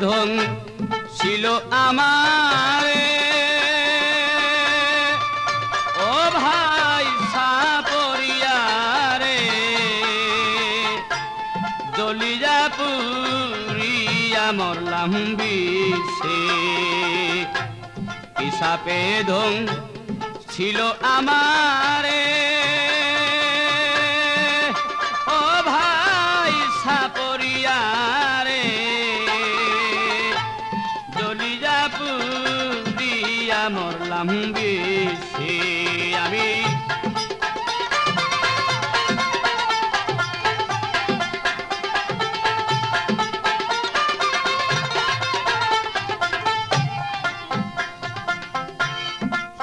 ধন ছিল আমারে। ও ভাই সাপরিয়ারে জলিয়া পুরিয়া মরলাম বিষে। হিসাবে ধন ছিল আমারে।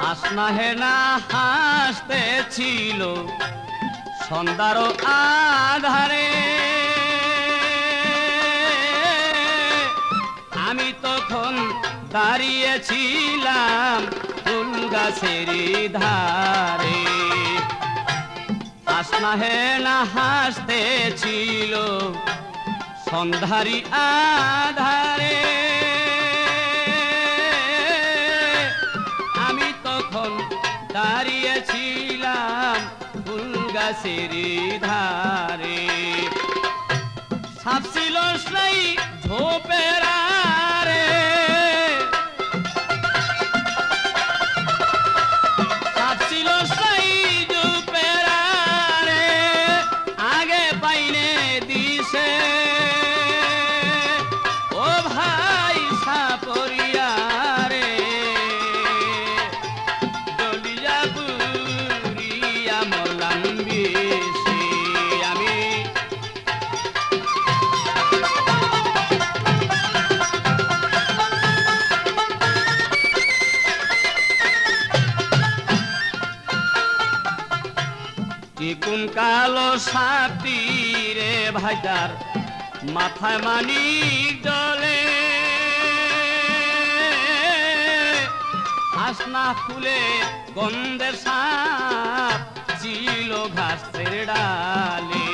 হাসনা হেনা হাসতে ছিল সন্ধ্যার আধারে। আমি তখন দাঁড়িয়েছিলাম গাছের ধারে। হাসনা হেনা হাসতে ছিল সন্ধ্যারি আধারে। আমি তখন দাঁড়িয়েছিলাম ফুল গাছের ধারে। চিকুন কালো সাপটি রে ভাইটার মাথায় মানি জলে? হাসনা ফুলে গন্ধের সাপ ছিল ঘাসের ডালে।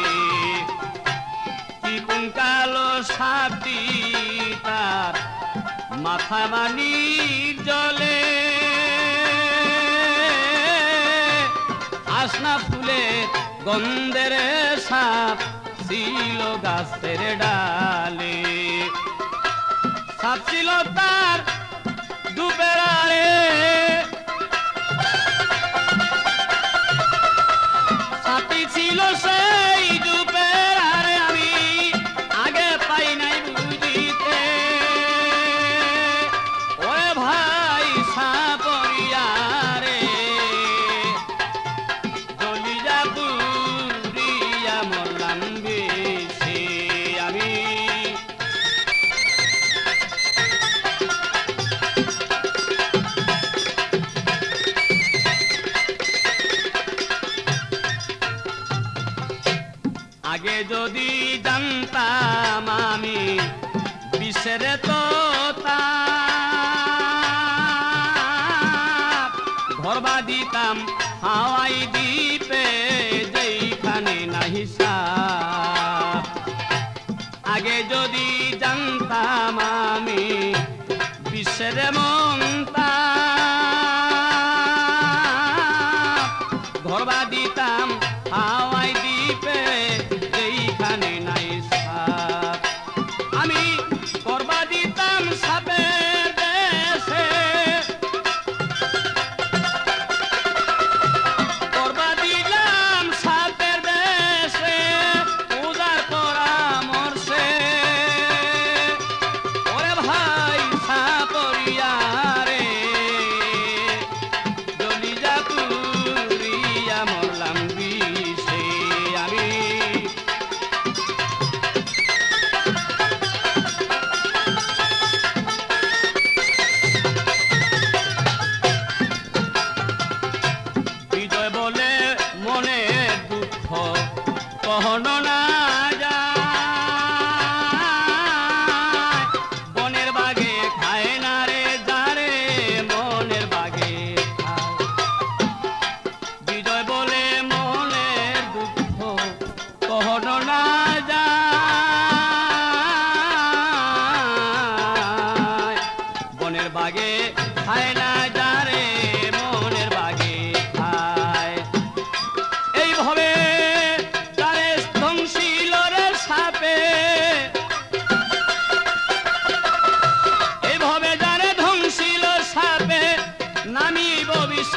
চিকুন কালো সাপটি তার মাথায় মানি জলে? আসনা ফুলের গন্ধের সাপ ছিল গাছের ডালে। সাপ ছিল তার দুবেড়ারে সাপি ছিল সেই যদি জানতাম আমি বিশ্বের তো ঘরবা দিতাম হাওয়াই দ্বীপে যেইখানে নাহি। আগে যদি জানতাম আমি বিশ্বের মনতা ঘরবা দিতাম হাওয়াই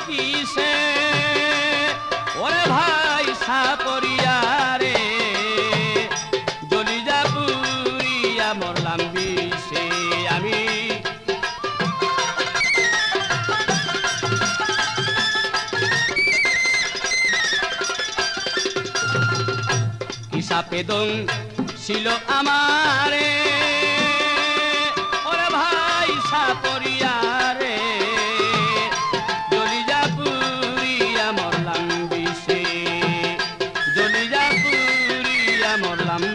বিষে ওরে ভাই সাপরিয়া রে। জলিজা পুরিয়া মরলাম বিষে আমি। হিসাবে দং ছিল আমারে। More than.